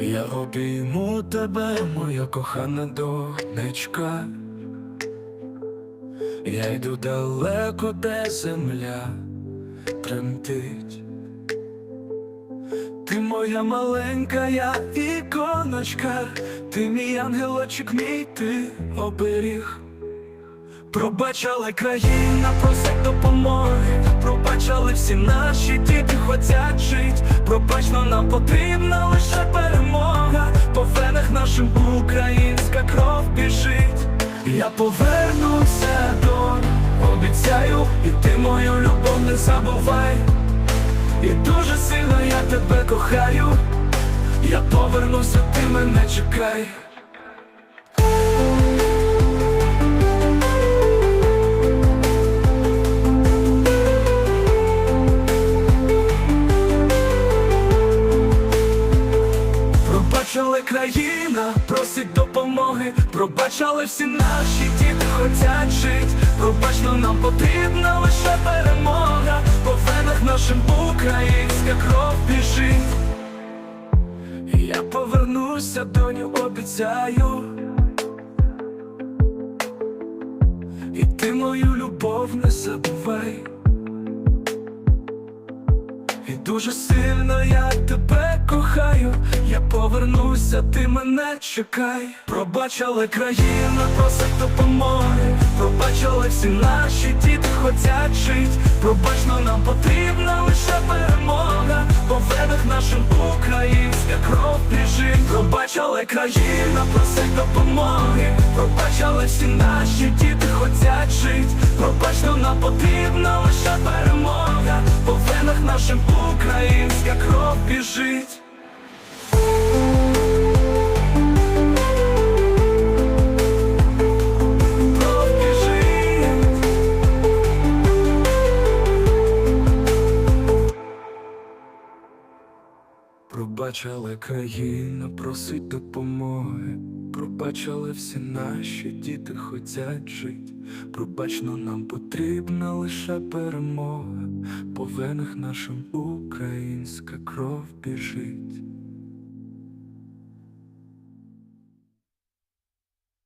Я обійму тебе, моя кохана донечка. Я йду далеко, де земля тремтить. Ти моя маленька, іконочка, ти мій ангелочок, мій ти оберіг. Пробачали країна, просить допомоги, всі наші діти хотять жить. Пробачно нам потрібна лише перемога. По венах нашим українська кров біжить. Я повернуся до обіцяю, і ти мою любов не забувай. І дуже сильно я тебе кохаю. Я повернуся, ти мене чекай. Пробачили країна, просить допомоги, пробачали всі наші діти хотять жить. Пробачно нам потрібна лише перемога, по венах нашим українська кров біжить. Я повернуся, доню, обіцяю. І ти мою любов не забувай. І дуже сильно я тебе кохаю, я повернуся, ти мене чекай. Пробачили країна, просить допомоги. Пробачили всі наші діти хотять жить. Пробачно нам потрібна лише перемога. По венах нашим українська кров біжить. Пробачили країна, просить допомоги. Пробачили всі наші діти хотять жить. Пробачно нам потрібна лише перемога. По венах нашим українська кров біжить. Пробачили країна, просить допомоги. Пробачали всі наші діти хотять жить. Пробачно нам потрібна лише перемога. По венах нашим українська кров біжить.